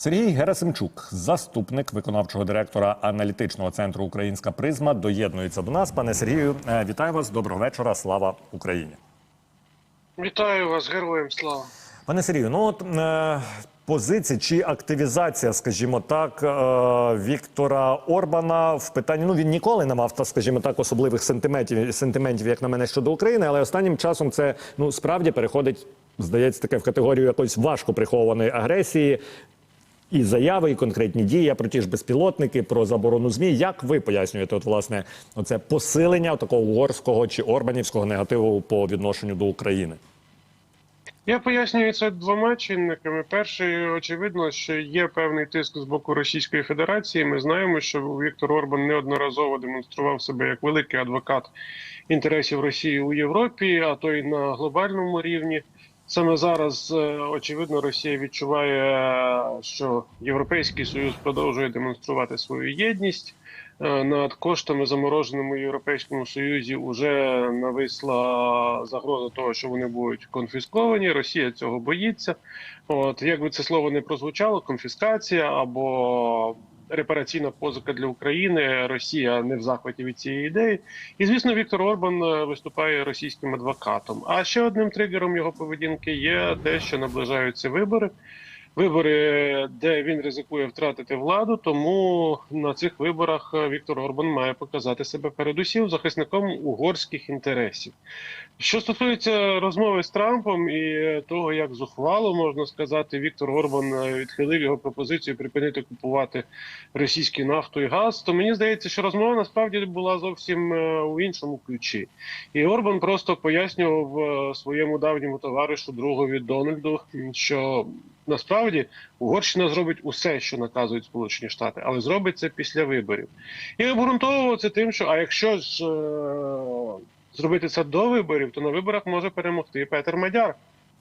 Сергій Герасимчук, заступник виконавчого директора аналітичного центру Українська призма, доєднується до нас. Пане Сергію, е, вітаю вас. Доброго вечора. Слава Україні. Вітаю вас, героям слава. Пане Сергію, ну от е, позиція чи активізація, скажімо так, е, Віктора Орбана в питанні. Ну він ніколи не мав, та, скажімо так, особливих сентиментів, сентиментів, як на мене, щодо України, але останнім часом це ну справді переходить, здається, таке в категорію якоїсь важко прихованої агресії. І заяви, і конкретні дії про ті ж безпілотники, про заборону змі. Як ви пояснюєте, от власне оце посилення такого угорського чи орбанівського негативу по відношенню до України? Я пояснюю це двома чинниками. Перший, очевидно, що є певний тиск з боку Російської Федерації. Ми знаємо, що Віктор Орбан неодноразово демонстрував себе як великий адвокат інтересів Росії у Європі, а то й на глобальному рівні. Саме зараз, е, очевидно, Росія відчуває, що Європейський Союз продовжує демонструвати свою єдність. Е, Над коштами замороженими в Європейському Союзі вже нависла загроза того, що вони будуть конфісковані. Росія цього боїться. От як би це слово не прозвучало, конфіскація або репараційна позика для України. Росія не в захваті від цієї ідеї. І звісно, Віктор Орбан е, виступає російським адвокатом. А ще одним тригером його поведінки є те, що наближаються вибори. Вибори, де він ризикує втратити владу, тому на цих виборах е, Віктор Орбан має показати себе передусім захисником угорських інтересів. Що стосується розмови з Трампом і того, як зухвало можна сказати, Віктор Орбан е, відхилив його пропозицію припинити купувати російську нафту і газ, то мені здається, що розмова насправді була зовсім е, у іншому ключі. І Орбан просто пояснював е, своєму давньому товаришу другові Дональду, що насправді Угорщина зробить усе, що наказують Сполучені Штати, але зробить це після виборів. І обґрунтовував це тим, що а якщо ж е, зробити це до виборів, то на виборах може перемогти Петер Мадяр.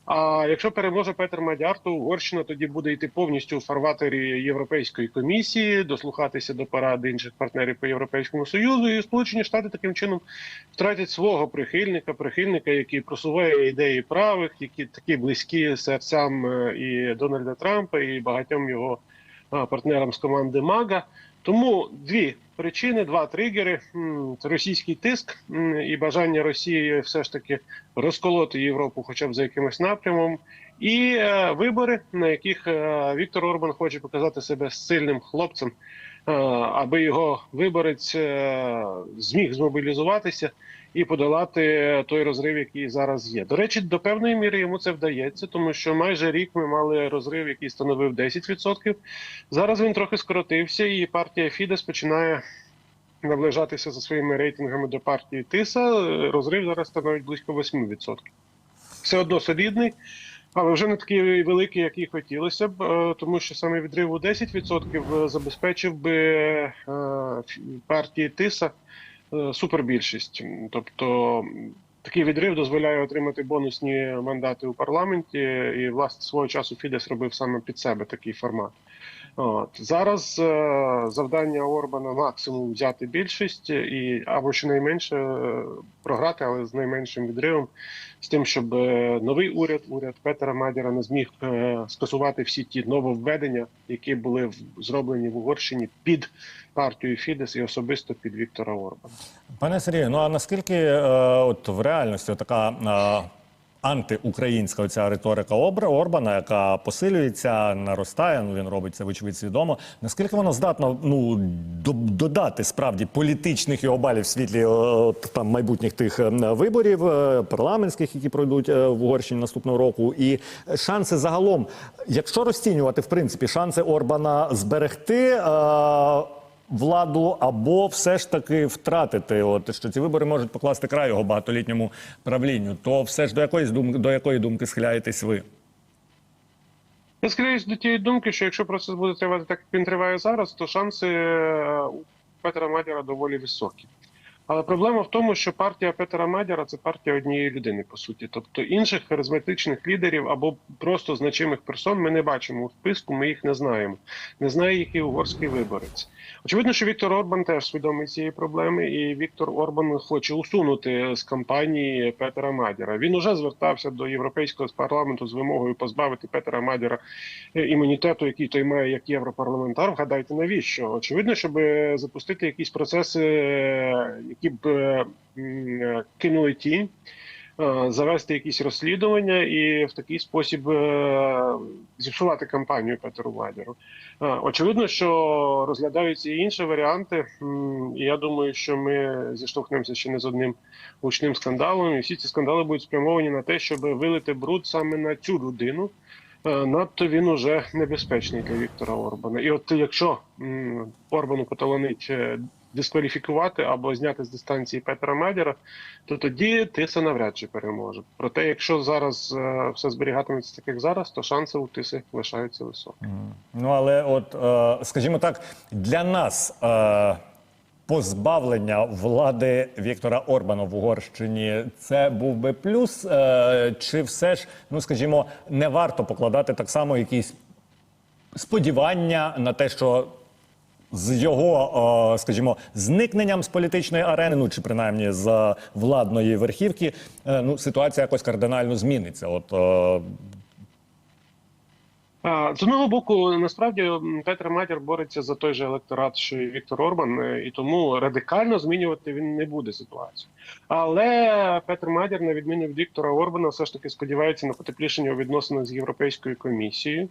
А якщо переможе Петер Мадяр, то Угорщина тоді буде йти повністю у фарватері Європейської комісії, дослухатися до поради інших партнерів по Європейському Союзу, і Сполучені Штати таким чином втратять свого прихильника, прихильника, який просуває ідеї правих, які такі близькі серцям е, і Дональда Трампа, і багатьом його партнерам з команди Мага. Тому дві причини, два тригери: російський тиск і бажання Росії все ж таки розколоти Європу, хоча б за якимось напрямом, і е, вибори, на яких е, Віктор Орбан хоче показати себе сильним хлопцем, е, аби його виборець зміг змобілізуватися і подолати той розрив, який зараз є. До речі, до певної міри йому це вдається, тому що майже рік ми мали розрив, який становив 10%. Зараз він трохи скоротився, і партія Фідес починає наближатися за своїми рейтингами до партії Тиса. Розрив зараз становить близько 8%. Все одно солідний. Але вже не такий великий, як і хотілося б, е, тому що саме відрив у 10% забезпечив би е, партії Тиса е, супербільшість. Тобто такий відрив дозволяє отримати бонусні мандати у парламенті, і власне свого часу Фідес робив саме під себе такий формат. От зараз е, завдання Орбана максимум взяти більшість і або щонайменше е, програти, але з найменшим відривом, з тим, щоб е, новий уряд, уряд Петера Мадяра, не зміг скасувати всі ті нововведення, які були зроблені в Угорщині під партію Фідес і особисто під Віктора Орбана. Пане Сергію, ну а наскільки от в реальності така антиукраїнська оця риторика Орбана, яка посилюється, наростає, ну він робить це вочевидь свідомо. Наскільки вона здатна ну додати справді політичних його балів в світлі е, там майбутніх тих е, виборів е, парламентських, які пройдуть в Угорщині наступного року, і шанси загалом, якщо розцінювати в принципі шанси Орбана зберегти. Владу або все ж таки втратити, от що ці вибори можуть покласти край його багатолітньому правлінню, то все ж до якоїсь думки до якої думки схиляєтесь ви? Я схиляюсь до тієї думки, що якщо процес буде тривати так, як він триває зараз, то шанси е, у Петра Мадіра доволі високі. Але проблема в тому, що партія Петера Мадяра це партія однієї людини, по суті. Тобто інших харизматичних лідерів або просто значимих персон ми не бачимо у списку, ми їх не знаємо. Не знає і угорський виборець. Очевидно, що Віктор Орбан теж свідомий цієї проблеми, і Віктор Орбан хоче усунути з кампанії Петера Мадяра. Він уже звертався до європейського парламенту з вимогою позбавити Петера Мадяра е, імунітету, який той має як європарламентар. Вгадайте навіщо? Очевидно, щоб е, запустити якісь процеси, е, які б е, е, кинули тінь. е, Завести якісь розслідування і в такий спосіб зіпсувати кампанію Петеру. Е, Очевидно, що розглядаються і інші варіанти, і я думаю, що ми зіштовхнемося ще не з одним гучним скандалом. І всі ці скандали будуть спрямовані на те, щоб вилити бруд саме на цю людину. Надто він уже небезпечний для Віктора Орбана. І от якщо Орбану поталанить дискваліфікувати або зняти з дистанції Петра Медіра, то тоді Тиса навряд чи переможе. Проте, якщо зараз е, все зберігатиметься так, як зараз, то шанси у Тиси лишаються високі. Ну але, от, е, скажімо так, для нас е, позбавлення влади Віктора Орбана в Угорщині це був би плюс, чи все ж, ну скажімо, не варто покладати так само якісь сподівання на те, що з його, скажімо, зникненням з політичної арени, ну чи принаймні з владної верхівки, е, ну ситуація якось кардинально зміниться. От е, З одного боку, насправді Петр Матір бореться за той же електорат, що і Віктор Орбан, е, і тому радикально змінювати він не буде ситуацію. Але Петр Матір, на відміну від Віктора Орбана, все ж таки сподівається на потеплішення у відносинах з Європейською комісією.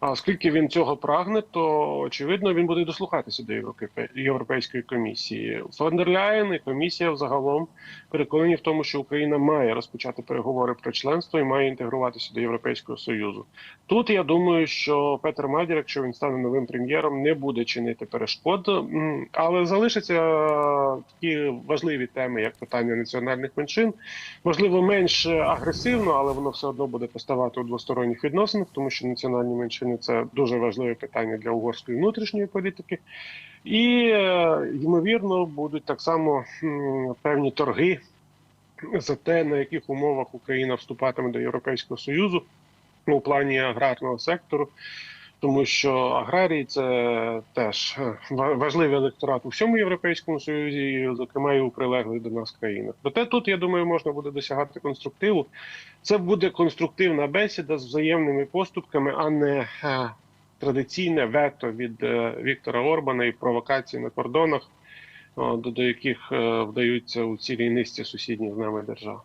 А оскільки він цього прагне, то очевидно він буде дослухатися до Європе- Європейської комісії. Фондерляєн і комісія взагалом переконані в тому, що Україна має розпочати переговори про членство і має інтегруватися до Європейського союзу. Тут я думаю, що Петр Мадір, якщо він стане новим прем'єром, не буде чинити перешкод, але залишаться такі важливі теми, як питання національних меншин. Можливо, менш агресивно, але воно все одно буде поставати у двосторонніх відносинах, тому що національні меншини це дуже важливе питання для угорської внутрішньої політики. І е, ймовірно будуть так само певні торги за те, на яких умовах Україна вступатиме до Європейського Союзу у плані аграрного сектору. Тому що аграрії це теж е, важливий електорат у всьому європейському союзі, зокрема і у прилеглих до нас країнах. Проте тут я думаю, можна буде досягати конструктиву. Це буде конструктивна бесіда з взаємними поступками, а не е, традиційне вето від е, Віктора Орбана і провокації на кордонах, до, яких е, вдаються у цілій низці сусідніх з нами держав.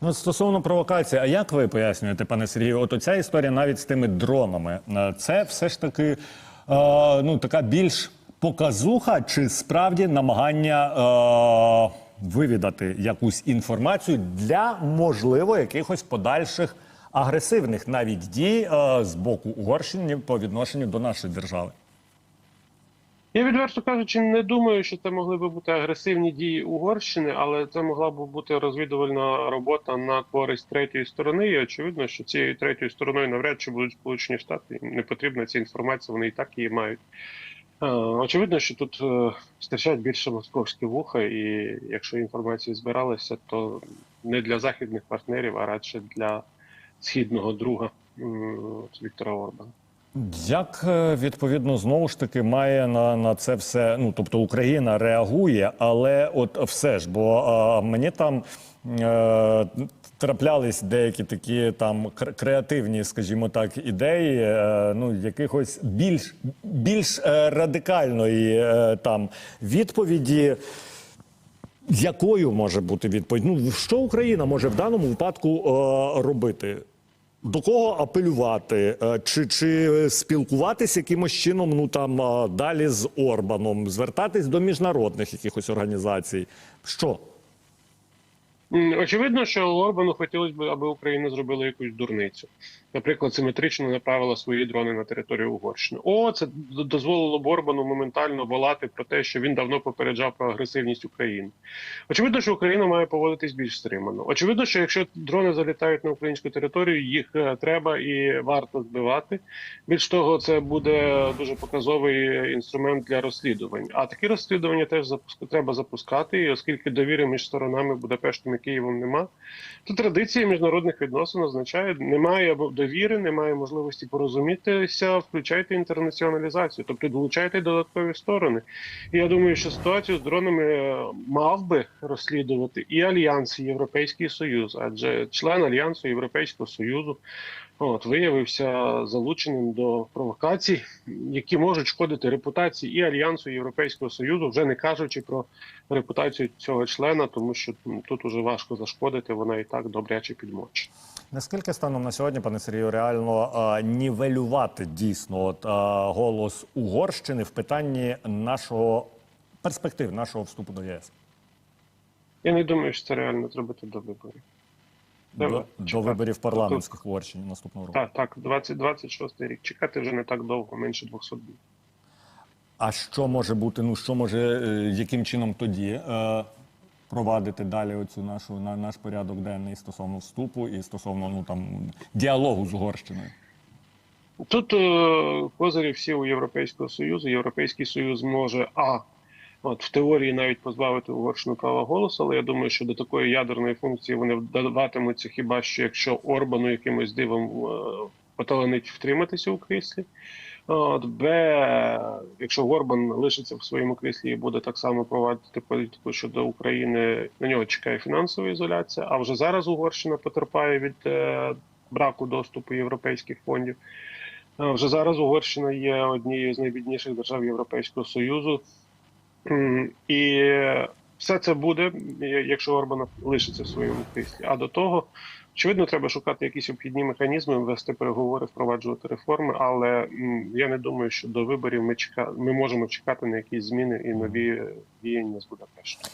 Ну, стосовно провокації, а як ви пояснюєте, пане Сергію, от оця історія навіть з тими дронами, е, це все ж таки е, ну, така більш показуха, чи справді намагання вивідати якусь інформацію для, можливо, якихось подальших агресивних навіть дій з боку Угорщини по відношенню до нашої держави? Я відверто кажучи, не думаю, що це могли би бути агресивні дії Угорщини, але це могла б бути розвідувальна робота на користь третьої сторони. І очевидно, що цією третьою стороною навряд чи будуть Сполучені Штати. Не потрібна ця інформація, вони і так її мають. Е, Очевидно, що тут е, більше московські вуха, і якщо інформація збиралася, то не для західних партнерів, а радше для східного друга Віктора Орбана. Як е, відповідно знову ж таки має на, на це все? Ну тобто Україна реагує, але от все ж, бо е, мені там е, траплялись деякі такі там креативні, скажімо так, ідеї, е, ну якихось більш більш е, радикальної там відповіді. Якою може бути відповідь? Ну що Україна може в даному випадку робити? До кого апелювати? Е, Чи, чи спілкуватися якимось чином ну там е, далі з Орбаном, звертатись до міжнародних якихось організацій? Що? Очевидно, що Орбану хотілося б, аби Україна зробила якусь дурницю. Наприклад, симетрично направила свої дрони на територію Угорщини. О, це дозволило б Орбану моментально волати про те, що він давно попереджав про агресивність України. Очевидно, що Україна має поводитись більш стримано. Очевидно, що якщо дрони залітають на українську територію, їх е, треба і варто збивати. Більш того, це буде дуже показовий інструмент для розслідувань. А такі розслідування теж запуск... треба запускати. Оскільки довіри між сторонами Будапештом Києвом нема, то традиція міжнародних відносин означає, немає довіри, немає можливості порозумітися. Включайте інтернаціоналізацію, тобто долучайте додаткові сторони. І я думаю, що ситуацію з дронами е, мав би розслідувати і Альянс, і Європейський Союз, адже член Альянсу Європейського Союзу от виявився залученим до провокацій, які можуть шкодити репутації і Альянсу і Європейського Союзу, вже не кажучи про репутацію цього члена, тому що тут уже важко зашкодити, вона і так добряче підмочить. Наскільки станом на сьогодні, пане Сергію, реально а, нівелювати дійсно от, а, голос Угорщини в питанні нашого перспектив, нашого вступу до ЄС? Я не думаю, що це реально зробити до виборів. До, до виборів парламентських в Угорщині наступного року. Так, так, 2026 рік. Чекати вже не так довго, менше 200 днів. А що може бути? Ну що може, е, яким чином тоді е, провадити далі оцю нашу на наш порядок денний стосовно вступу і стосовно ну там діалогу з Угорщиною? Тут е, козирі всі у Європейського Союзу. Європейський Союз може а от в теорії навіть позбавити Угорщину права голосу, але я думаю, що до такої ядерної функції вони вдаватимуться хіба що якщо Орбану якимось дивом е, поталанить втриматися у кріслі. От, Б, якщо Орбан лишиться в своєму кріслі і буде так само провадити політику щодо України, на нього чекає фінансова ізоляція. А вже зараз Угорщина потерпає від е, браку доступу європейських фондів. Е, Вже зараз Угорщина є однією з найбідніших держав Європейського Союзу. І все це буде, якщо Орбан лишиться в своєму кріслі. А до того, очевидно, треба шукати якісь обхідні механізми, вести переговори, впроваджувати реформи. Але я не думаю, що до виборів ми чека... ми можемо чекати на якісь зміни і нові діяння з Будапешту.